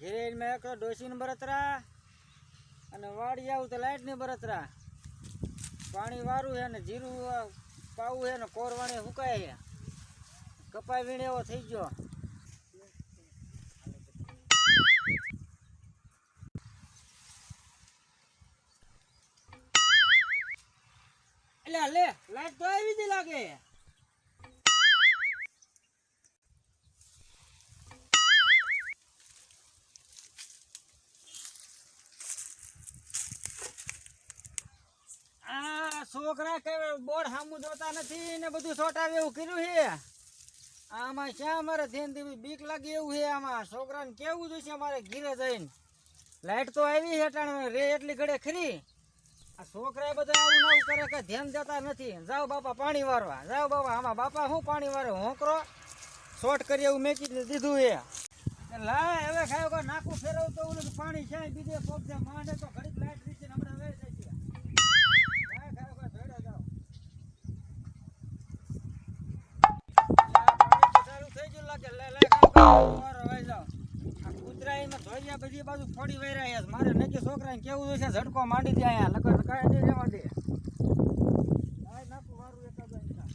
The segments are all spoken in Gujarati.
ઘેર મેં એકલો ડોસીને બરતરા અને વાડી આવું તો લાઈટની બરતરા. પાણી વારું છે ને જીરું પાવું છે ને કોરવાણી હુકાય છે. કપાઈ વીણે એવો થઈ ગયો. એટલે લે, લાઈટ તો આવી જ લાગે. છોકરા કે બોર્ડ સામું જોતા નથી ને બધું છોટાવે એવું કર્યું છે? આમાં શા મારે ધ્યાન દેવી? બીક લાગે એવું છે આમાં. છોકરાને કેવું જોઈશે અમારે ઘીરે જઈને? લાઈટ તો આવી છે ટાણે રે એટલી ઘડે ખરી. છોકરા બધા આવું નવું કરે કે ધ્યાન દેતા નથી. જાઓ બાપા પાણી વારવા. જાઓ બાપા, આમાં બાપા શું પાણી વારે? હોંકરો? શોર્ટ કરી એવું મેકી દીધું એ. લા હવે ખાયો નાખું ફેરવતો પાણી છે, બીજે પોપસે માંડે તો ઘડીક લાઈટ બાજુ ફોડી વહી મારે નક્કી છોકરાને કેવું જોઈશે? ઝટકો માંડી દે અહીંયા. લગન કાંઈ નહીં રહેવા દે. નાખું, વારું એકાદ અહીંયા.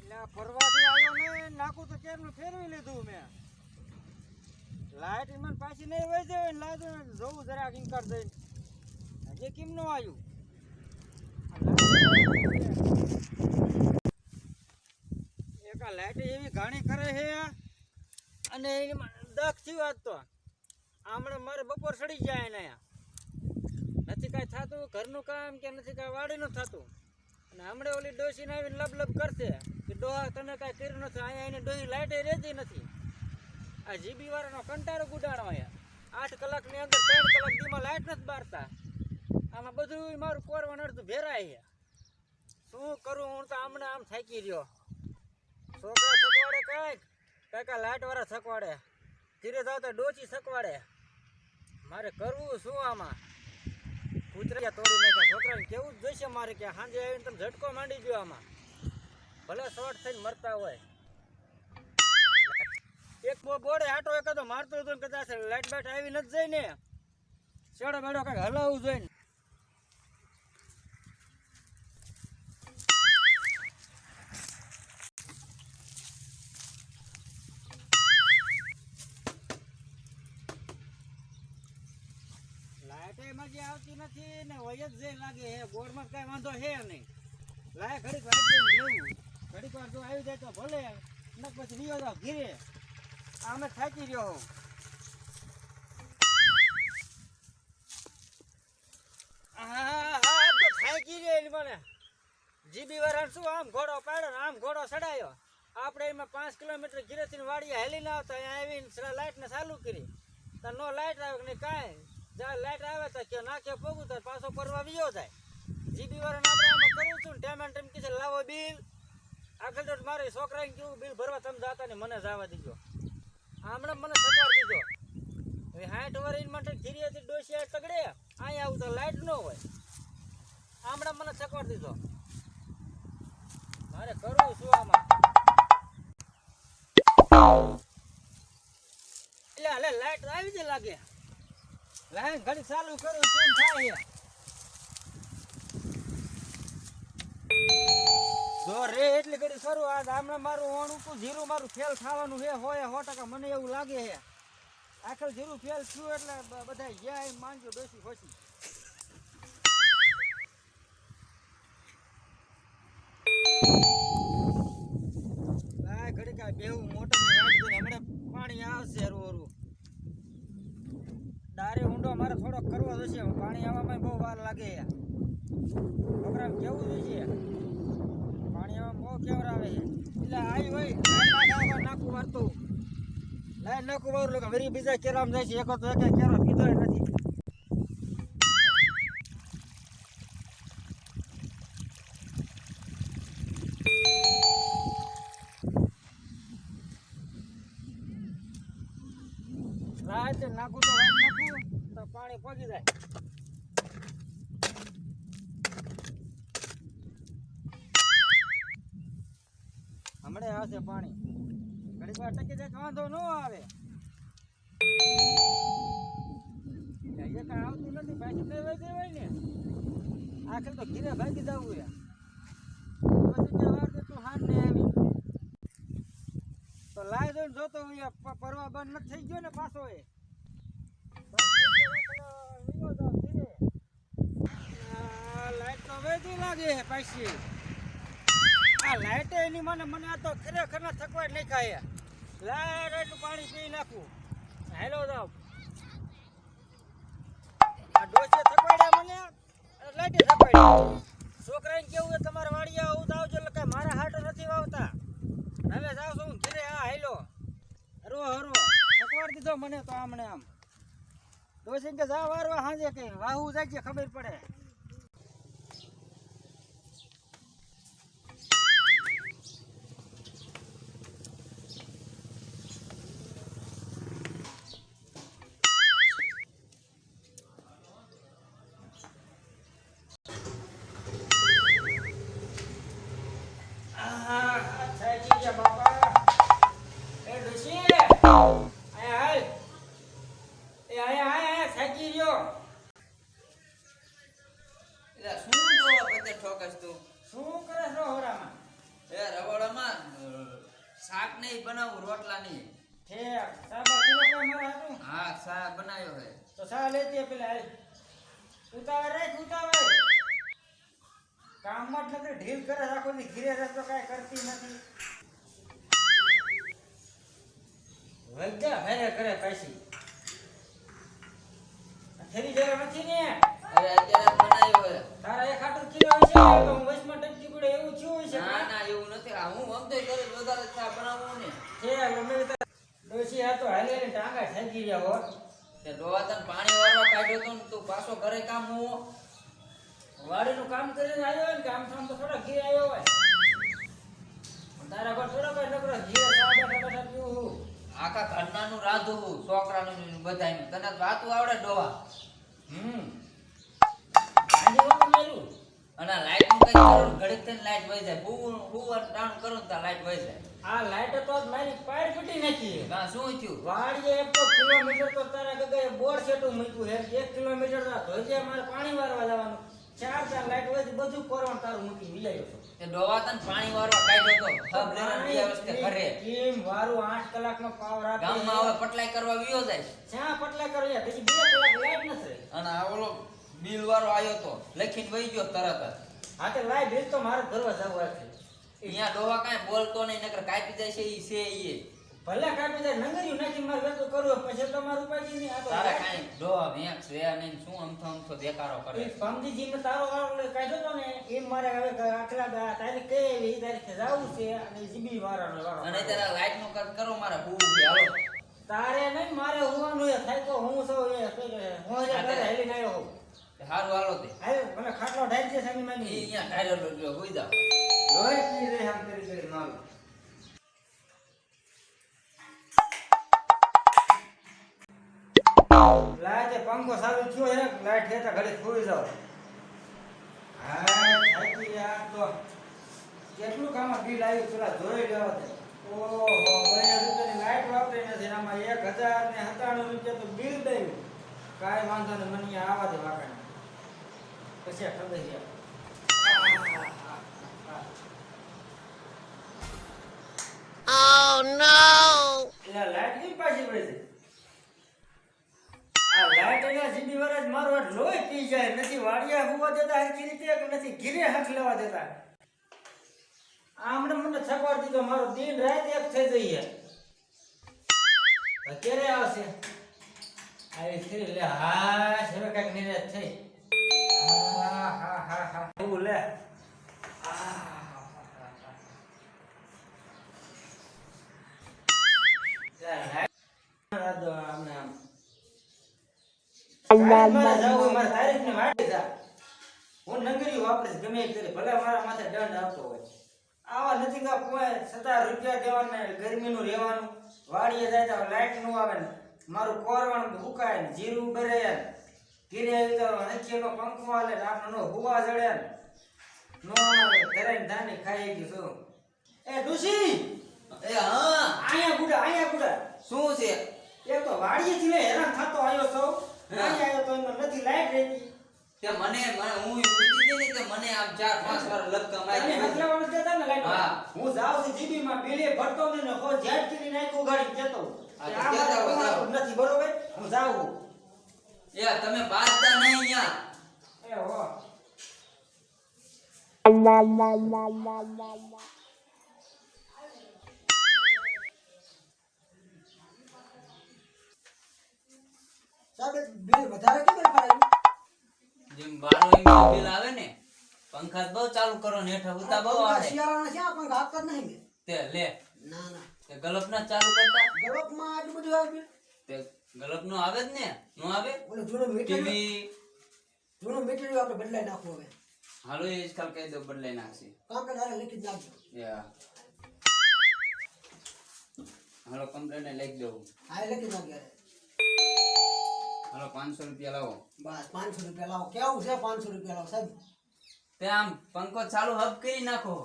એટલે આ ફરવાથી આવ્યો ને નાખું ફેરવી લીધું મેં. લાઈટ મને પાછી નહીં વહી જાય ને લાગે જોવું જરાક ઇન્કાર દઈને હજી કેમ ન આવ્યું? એક આ લાઈટ એવી ઘાણી કરે છે અને એમાં દખ થયું આજ તો. હમણાં મારે બપોર સડી જાય ને નથી કાંઈ થતું, ઘરનું કામ કે નથી કાંઈ, વાડીનું થતું. હમણાં ઓલી ડોસીને આવીને લબ લબ કરશે કે ડોહા તને કાંઈ કર્યું નથી, અહીંયા એને ડોહી લાઇટે રહેતી નથી. આ જીબી વાળાનો કંટાળો ગુડાણો અહીંયા આઠ કલાકની અંદર ત્રણ કલાક દીમાં લાઈટ નથી બારતા. આમાં બધું મારું કોરવાનું અડધું ભેરાય શું કરું હું તો આમને આમ થાકી રહ્યો. છોકરા થકવાડે કાંઈક? કાકા લાઈટ વાળા થકવાડે ધીરે જાવ તો ડોચી થકવાડે મારે કરવું શું આમાં? કૂતરા તોડી નાખ્યા. છોકરાને કેવું જ જોઈશે મારે કે સાંજે આવીને તમે ઝટકો માંડી ગયો આમાં. ભલે શોર્ટ થઈને મરતા હોય. એક બોડે આટો એકાદો મારતો હતો કદાચ લાઈટ બાઈટ આવી નથી જાય ને શેડો બેડો કંઈક હલાવવું જોઈએ ને. લાઈટ મજા આવતી નથી ને હોય જ જે લાગે હે બોર્ડમાં કઈ વાંધો હે નહીં. લાય ઘડીક વાર લેવું વાર તો આવી જાય તો ભલે ન પછી વિયો જાવ ઘીરે. અમે થાકી રહ્યો હોઉં. તો જીબી વાળા શું આમ ઘોડો પાડ્યો આમ ઘોડો ચડાયો? આપણે એમાં પાંચ કિલોમીટર ઘીરેથી વાડીએ હેલીને આવતા, અહીંયા આવીને લાઈટને ચાલુ કરી. તો નો લાઈટ આવે નહીં કાંઈ? જ્યાં લાઈટ આવે તો કે નાખે પોગું તો પાછો પરવા વિયો જાય. જીબી વાળાને આપણે આમાં કર્યું છું ને ટાઈમ એન્ડ ટાઈમ કીધે, લાવો બિલ આગળ તો મારે છોકરાને કેવું બિલ ભરવા તમે જાતા ને મને જવા દીધો હમણાં મને સપોર્ટ દીધો. હવે હાઠ વરીને માટે ધીરે ધીરે ડોસિયા તગડે, અહીંયા આવું તો લાઈટ ન હોય. હમણાં મને સપોર્ટ દીધો. મારે કરવું શું આમાં? એટલે હાલે લાઈટ આવી જ લાગે. લાઈન ઘડી ચાલુ કરું જો રે, એટલી ઘડી કરું હમણાં મારું ઓણ ઉપર જીરું મારું ફેલ થવાનું છે હોય, સો ટકા મને એવું લાગે હે. આખર જીરું ફેલ થયું એટલે બધા ગયા માનજો ડોસી ખોસી થોડોક કરવો જોઈએ પાણી આવવામાં બહુ વાર લાગે છોકરાને કેવું જોઈશે? પાણી આવવામાં બહુ કેવરાવે છે. એટલે આવી હોય નાખા મારતું. લાઈન નાખું વાળું લોકો વરી બીજા કેરામ જાય છે. એક તો એક કેરો પીધો નથી. આવે. નથી પાછી નહીં દેવાય ને? આખરે તો ઘીરે ભાગી જવું યાર પછી કે વાર દે તું હાથ ને આવી. તો લાઈ દઈને જોતો હું યાર પ- પરવા બંધ નથી થઈ ગયો ને પાછો એ. લાઈટ તો વહેતી લાગે પાછી. આ લાઈટ એની મને મને આ તો ખરેખર થકવાય નહીં ખાય લાઈટ એટલું પાણી પી નાખું. હેલો જાવ આ ડોસે થપાડ્યા મને? લાઈટે થકવાડ્યા છોકરાને કેવું છે? તમારે વાડિયા આવું આવજો, એટલે મારા હાટો નથી વાવતા. હવે જાવ છું ઘીરે હા હેલો. હરો હરો. થકવાડ દીધો મને તો આમને આમ. ડોસી કે જા વારવા સાંજે કે વાહુ જાય છે ખબર પડે. શાક નહીં બનાવું રોટલા નહીં. ઠેક, સાબા કિલો કાંઈ મારા હાટું? હા શાક બનાવ્યો હે તો સા લેતી પેલા હાલ. ઉતાવળ રાખ, ઉતાવળ. કામમાં જ નથી ઢીલ કરે છે આખો ઘીરે રસ્તો કાંઈ કરતી નથી. વૈદ્યા ભેરે કરે થેલી જરા નથી ને? અરે અત્યારે બનાવ્યો તારા એક ખાતર કિલો તો હું તે ડોવા પાણી વાળવા કાઢ્યો તો તું પાછો ઘરે કામ હું વાડીનું કામ કરીને આવ્યો હોય ને કામ થામ તો થોડા ઘી આવ્યો હોય. તારા પર થોડો કઈ નકરો, ઘી આખા ઘરનાનું રાંધવું છોકરાનું બધા તને વાતું આવડે ડોવા હમ. અને લાઈટનું કઈ થઈને લાઈટ વહી જાય. બહુ બહુ ડાઉન કરો તો લાઈટ વહી જાય. આ લાઈટ તો મારી પાડ ફૂટી નાખી ના શું થયું? વાડીએ એક તો કિલોમીટર તો તારા ગગાએ બોર સેટું મૂક્યું હે એક કિલોમીટર તો ધોજે મારે પાણી વારવા જવાનું. ચાર ચાર લાઈટ વહી બધું કરવાનું તારું મૂકી મિલાયો છો. તે ડોવા તન પાણી વારવા કાઢ્યો તો. હબ લેવાની વ્યવસ્થા કરે કેમ વારું આઠ કલાકનો પાવર આપે. ગામમાં હવે પટલાઈ કરવા વિયો જાય. શા પટલાઈ કરવા પછી હજી બે કલાક લાઈટ નથી અને આ ઓલો બિલ વાળો આવ્યો તો. લખીને વહી ગયો તરત જ. હા તે લાઈ બિલ તો મારે ભરવા જવું છે. અહીંયા ડોવા કાંઈ બોલતો નહીં નકર કાપી જાય છે ઈ છે ઈ ભલે કાપી જાય નંગર્યું નાખી મારે વેતો કરવું પછી તમારું ઉપાય નહીં આ તો તારે કાંઈ ડોવા વેંક છે અને શું અમથો અમથો દેકારો કરે એ સમજીજીને તારો વાળો કાઢ્યો તો ને એમ મારે હવે આખલા દા- તારીખ કઈ એવી તારીખે જાવું છે અને જીબી વાળાનો વાળો અને ત્યારે લાઈટનું કામ કરો મારે હું હાલો. તારે નહીં મારે હોવાનું થાય તો હું સૌ એ હું હેલી આવ્યો હોઉં. સારું હાલો તે હાલ, મને ખાટલો ડાઈ દે સાની માની. અહીંયા ઢારેલો લો હોઈ જાવ લોય કી રે આમ કરી કરી મારું. લાઈટ પંખો ચાલુ થયો હે લાઈટ હેતા ઘરે ખોઈ જાવ હા થાકી ગયા તો કેટલું કામ બિલ આવ્યું પેલા જોઈ લેવા દે ઓહો બે રૂપિયાની લાઈટ વાપરી નથી આમાં એક હજાર ને સત્તાણું રૂપિયા તો બિલ દયું કાંઈ વાંધો નહીં મને આવા દે વાકાને પછી આ ખબર છે એટલે લાઈટ કેમ પાછી પડે છે? આ લાઈટ એના સીધી વરસ મારો આ લોહી પી જાય. નથી વાડિયા હોવા દેતા હરખી રીતે કે નથી ઘીરે હાથ લેવા દેતા. આમણે મને થકવાડ દીધો મારો દિન રાત એક થઈ છે. હવે આવશે. આવી લે હા હવે કંઈક નિરાશ થઈ. દંડ આપતો હોય આવા નથી કા કોઈ સતા રૂપિયા દેવાને ગરમીનું રહેવાનું વાડીએ જાય તો લાઈટનું આવે ને મારું કોરવાનું ભૂકાય જીરું ભરે ઘીરે પંખો હાલે ને આપણને હુવા જડે નો આવે ધરાઈને ખાઈ ગયું શું એ ડુસી એ હા. આયા ગુડા આયા ગુડા. શું છે? એક તો વાડીએથી મેં હેરાન થતો આવ્યો સૌ હા. આવ્યો તો એમાં નથી લાઈટ રહેતી. તે મને મને હું પૂછી હતી કે મને આમ ચાર પાંચ વાર લપકા તમે હસલાવાનું કહેતા ને લાઈટ હા. હું જાઉં છું જીબી માં બિલે ભરતો ને ને હો જેટ કરી નાખ્યું ગાડી જતો હા, કે તો આ જતા મારે નથી બરોબર? હું એ તમે બાજતા નહીં અહીંયા. એ હો સાહેબ બિલ વધારે કેમ પડાયું જેમ બારો બિલ આવે ને પંખા બહુ ચાલુ કરો ને હેઠા ઉતા બહુ આવે. શિયાળાના છે પણ આપતા નહીં મેં તે લે. ના ના. તે ગલપ ના ચાલુ કરતા. ગળપમાં આટલું બધું આવે તે ગલપ નો આવે જ ને નો આવે? ઓલું જૂનું મીટર ટીવી. જૂનું મીટર આપણે બદલાઈ નાખવું હવે. હાલો એ જ કાલ કહી દો બદલાઈ નાખશે કામ કે તારે લખી નાખજો. યા. હાલો કમ્પ્લેન લખી દઉં. હા લખી નાખજો હાલો પાંચસો રૂપિયા લાવો. બસ પાંચસો રૂપિયા લાવો. કેવું છે પાંચસો રૂપિયા લાવો સાહેબ? તે આમ પંખો ચાલુ હબ કરી નાખો.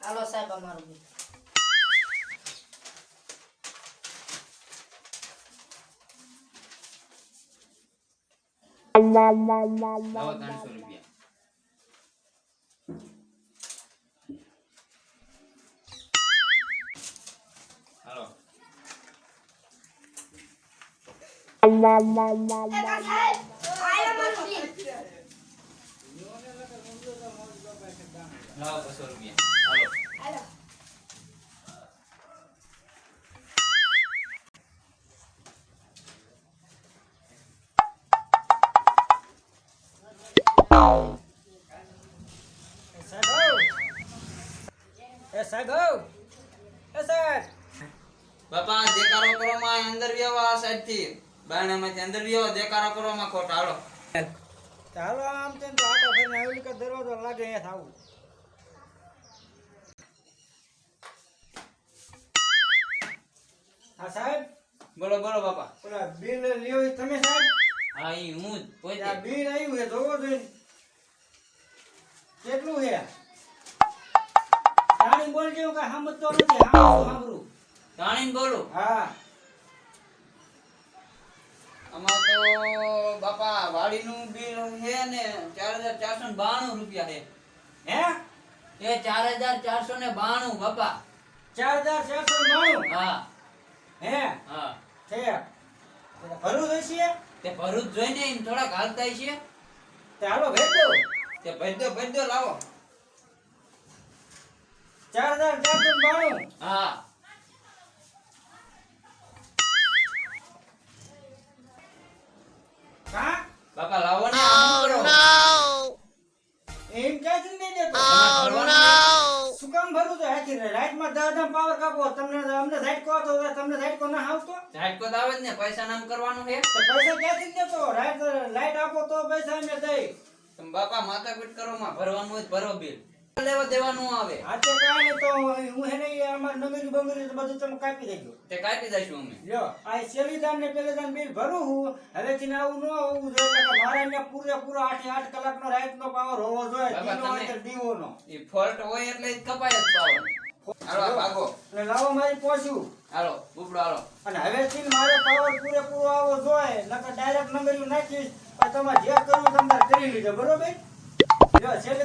હાલો સાહેબ અમારું. લાવો ત્રણસો રૂપિયા હાલો લાવો બસો રૂપિયા સાહેબ હો. એ સાહેબ. બાપા દેકારો કરો માં અંદર વ્યવો આ સાઈડથી બારણામાંથી અંદર વ્યવો દેકારો કરો માં ખોટ. હાલો. ચાલો આમ તેમ તો આટો ફરીને આવેલી કે દરવાજો લાગે અહીંયા થાવું હા સાહેબ? બોલો બોલો બાપા. ઓલા બિલ લ્યો તમે સાહેબ. હા ઈ હું જ પોતે. બિલ આવ્યું હે જોવો જોઈએ કેટલું છે? જાણી બોલ જેવું કઈ સમજતો નથી સાંભળું સાંભળું. જાણીને બોલું. હા. આમાં તો બાપા વાડીનું બિલ છે ને ચાર હજાર ચારસો ને બાણું રૂપિયા છે. હે? એ ચાર હજાર ચારસો ને બાણું બાપા. ચાર હજાર ચારસો નવ્વાણું હા. હે? હા. છે. ભરું હશે? તે ભરૂચ જોઈને એમ થોડાક હાલતા છે તે હાલો ભેજ દો. તે ભરી દો ભરી દો લાવો. ચાર હજાર ચારસો બાણું. હા. હા? બાપા લાવો ને આમ કરો. એમ નહીં દેતો. ભરવાનું શું કામ ભરવું તો આખી રાઈટમાં દસ દસ પાવર કાપો. તમને અમને સાઈડ કહો તમને સાઈડ કો ના આવતો? ઝાટકો તો આવે જ ને પૈસા નામ કરવાનું છે? તો પૈસા ક્યાંથી દેતો? રાઈટ લાઈટ આપો તો પૈસા અમે દઈ. તમે બાપા માથાકૂટ કરો માં ભરવાનું હોય ભરો બિલ લેવા દેવાનું આવે. આજે કાંઈ નહીં તો હું હેને ઈ અમાર નગરી બંગરી બધું તમે કાપી દેજો. તે કાપી દઈશું અમે. લ્યો આ સેલી દાન ને પેલે દાન બિલ ભરું હું હવેથી ને આવું ન આવું જો એટલે કે મારે અહીંયા પૂરેપૂરો આઠે આઠ કલાકનો રાઈટનો પાવર હોવો જોઈએ દીનો તમે- દીવો નો એ ફોલ્ટ હોય એટલે જ કપાય જ પાવર. હાલો ભાગો. અને લાવો મારી પોસ્યું હાલો ઉપડો હાલો. અને હવેથી મારે પાવર પૂરેપૂરો આવો જોઈએ નકર ડાયરેક્ટ નંબરિયું નાખીશ અને તમારે જે કરવું તમારે કરી લીધો બરોબર? જો છેલ્લે